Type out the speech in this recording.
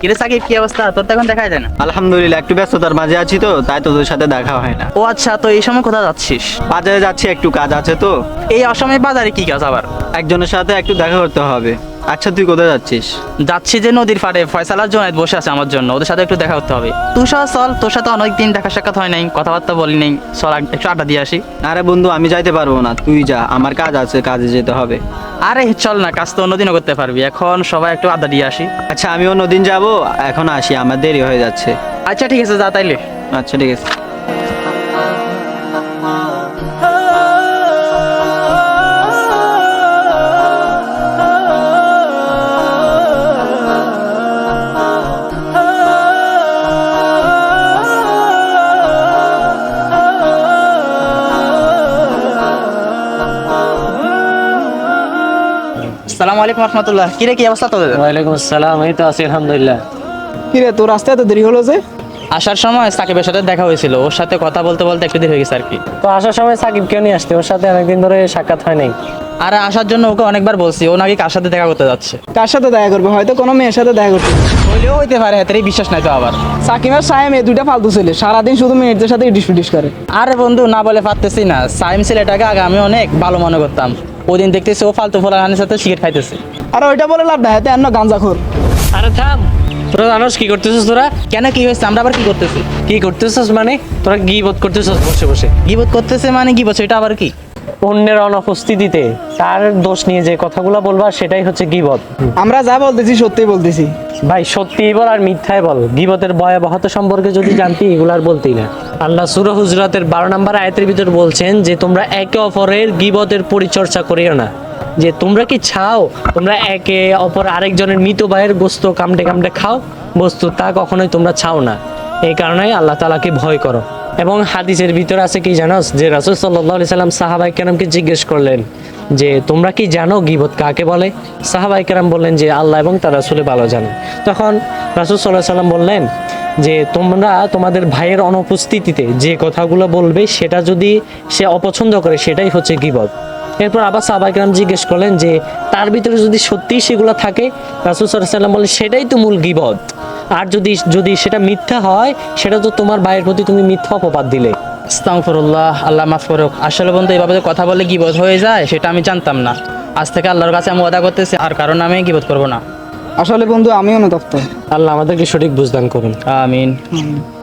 কিরে সাকিব কি অবস্থা? তোর তো এখন দেখাই যায় না। আলহামদুলিল্লাহ একটু ব্যস্ততার মাঝে আছি তো তাই তোদের সাথে দেখা হয় না। ও আচ্ছা তো এই সময় কোথায় যাচ্ছিস? বাজারে যাচ্ছি একটু কাজ আছে তো। এই অসময়ে বাজারে কি কাজ আবার? একজনের সাথে একটু দেখা করতে হবে। আচ্ছা তুই কোথায় যাচ্ছিস? যাচ্ছি যে নদীর পাড়ে। ফয়সালার জন্য বসে আছে আমার জন্য। ওদের সাথে একটু দেখা করতে হবে। তুই সহ চল তোর সাথে অনেকদিন দেখা সাক্ষাৎ হয় নাই। কথাবার্তা বলি নাই। চল একটু আড্ডা দিয়ে আসি। আরে বন্ধু আমি যাইতে পারব না। তুই যা আমার কাজ আছে কাজে যেতে হবে। আরে চল না কাজ তো অন্যদিনও করতে পারবি। এখন সবাই একটু আড্ডা দিয়ে আসি। আচ্ছা আমি অন্যদিন যাব। এখন আসি আমার দেরি হয়ে যাচ্ছে। আচ্ছা ঠিক আছে যা তাইলে। আচ্ছা ঠিক আছে। আসসালামু আলাইকুম রহমতুল্লাহ। কিরে কি অবস্থা তোদের? ওয়ালাইকুম আসসালাম এই তো আছি আলহামদুলিল্লাহ। কিরে তোর রাস্তায় এত দেরি হলো যে? আসার সময় সাকিবের সাথে দেখা হয়েছিল। ওর সাথে কথা বলতে বলতে একটু দেরি হয়ে গেছে আর কি। তো আসার সময় সাকিব কেউ নিয়ে আসতে ওর সাথে অনেকদিন ধরে সাক্ষাৎ হয় নাই। আর আসার জন্য ওকে অনেকবার বলছি ও নাকি কার সাথে দেখা করতে যাচ্ছে? কার সাথে দেখা করবে? হয়তো কোনো মেয়ের সাথে দেখা করতে হইলেও হইতে পারে হাতেরই বিশ্বাস নাই তো আবার। সাকিব আর সাহেব এই দুইটা ফালতু ছেলে সারাদিন শুধু মেয়েদের সাথে ইডিস পিডিস করে। আরে বন্ধু না বলে পারতেছি না। সাইম ছেলেটাকে আগে আমি অনেক ভালো মনে করতাম। ওদিন দেখতেছে ও ফালতু ফলানের সাথে সিগারেট খাইতেছে। আরে ওইটা বলে লাভ নাই এতে অন্য গাঞ্জা খোর আরে থাম। তোরা জানোস কি করতেছিস তোরা? কেন কি হয়েছে? আমরা আবার কি করতেছি? কি করতেছিস মানে? তোরা গিবোধ করতেছিস বসে বসে। গিবত করতেছে মানে কি বলছে এটা আবার কি? অন্যের অনুপস্থিতিতে তার দোষ নিয়ে যে কথাগুলো বলবা সেটাই হচ্ছে গিবত। আমরা যা বলতেছি সত্যি বলতেছি। ভাই সত্যি বল আর মিথ্যাই বল। গিবতের ভয়াবহতা সম্পর্কে যদি জানতি, এগুলো আর বলতেই না। আল্লাহ সুরা হুজরাতের বারো নম্বর আয়াতের ভিতর বলছেন যে, তোমরা একে অপরের গিবতের পরিচর্যা করিও না। যে, তোমরা কি চাও, তোমরা একে অপর আরেকজনের মৃত ভাইয়ের গোস্ত কামড়ে কামড়ে খাও? বস্তু তা কখনোই তোমরা চাও না। এই কারণে আল্লাহ তালাকে ভয় করো। এবং হাদিসের ভিতরে আছে কি জানোস? যে রাসুল সাল্লাহ সাল্লাম সাহাবাই কেরামকে জিজ্ঞেস করলেন যে তোমরা কি জানো গিবত কাকে বলে? সাহাবাই কেরাম বললেন যে আল্লাহ এবং তার রাসুলে ভালো জানেন। তখন রাসুল সাল্লাহ সাল্লাম বললেন যে তোমরা তোমাদের ভাইয়ের অনুপস্থিতিতে যে কথাগুলো বলবে সেটা যদি সে অপছন্দ করে, সেটাই হচ্ছে গিবত। এরপর আবার সাহাবাইকরাম জিজ্ঞেস করলেন যে তার ভিতরে যদি সত্যিই সেগুলো থাকে? রাসুল সাল্লাম বললেন, সেটাই তো মূল গিবত। আর যদি যদি সেটা মিথ্যা হয়, সেটা তো তোমার ভাইয়ের প্রতি তুমি মিথ্যা অপবাদ দিলে। আস্তাগফিরুল্লাহ আল্লাহ মাফ করুক। আসলে বন্ধু এইভাবে যে কথা বলে গিবত হয়ে যায় সেটা আমি জানতাম না। আজ থেকে আল্লাহর কাছে আমি ওয়াদা করতেছি আর কারণ আমি গিবত করব না। আসলে বন্ধু আমিও অনুতপ্ত। আল্লাহ আমাদেরকে সঠিক বুঝদান করুন। আমিন। হুম।